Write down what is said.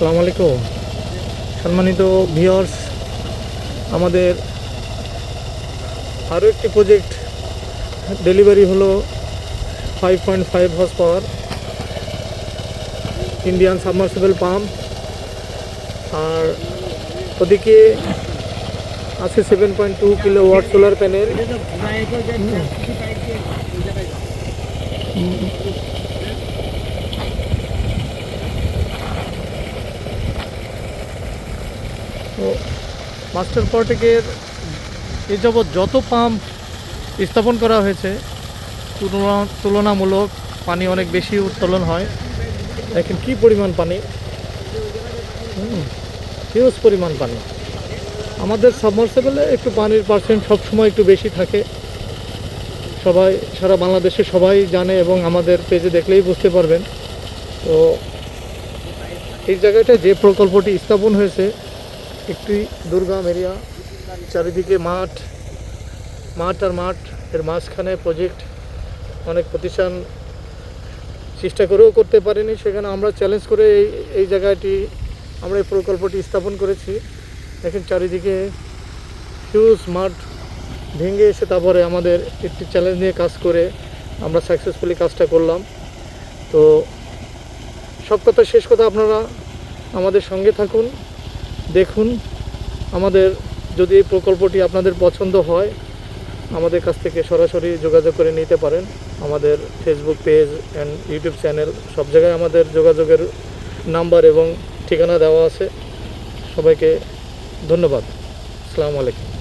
আসসালামু আলাইকুম সম্মানিত ভিওর্স আমাদের আরও একটি প্রজেক্ট ডেলিভারি হলো five point five horse power Indian submersible pump আর ওদিকে আছে seven point two kilo watt solar panel তো মাস্টার পটেকের এ যাবৎ যত পাম্প স্থাপন করা হয়েছে, তুলনা তুলনামূলক পানি অনেক বেশি উত্তোলন হয়। দেখেন কি পরিমাণ পানি। হিউজ পরিমাণ পানি। আমাদের সাবমার্সেবলে একটু পানির পার্সেন্ট সবসময় একটু বেশি থাকে। সবাই, সারা বাংলাদেশে সবাই জানে এবং আমাদের পেজে দেখলেই বুঝতে পারবেন। তো এই জায়গাটা যে প্রকল্পটি স্থাপন হয়েছে একটি দুর্গম এরিয়া চারিদিকে মাঠ মাঠ আর মাঠ, এর মাঝখানে প্রজেক্ট অনেক প্রতিষ্ঠান চেষ্টা করেও করতে পারেনি, সেখানে আমরা চ্যালেঞ্জ করে এই এই জায়গাটি, আমরা এই প্রকল্পটি স্থাপন করেছি। দেখেন চারিদিকে হিউজ মাঠ ভেঙে এসে তারপরে আমাদের একটি চ্যালেঞ্জ নিয়ে কাজ করে আমরা সাকসেসফুলি কাজটা করলাম। তো সব কথা শেষ কথা আপনারা আমাদের সঙ্গে থাকুন। দেখুন, আমাদের যদি এই প্রকল্পটি আপনাদের পছন্দ হয়, আমাদের কাছ থেকে সরাসরি যোগাযোগ করে নিতে পারেন। আমাদের Facebook page and YouTube channel সব জায়গায় আমাদের যোগাযোগের নাম্বার এবং ঠিকানা দেওয়া আছে। সবাইকে ধন্যবাদ। আসসালামু আলাইকুম।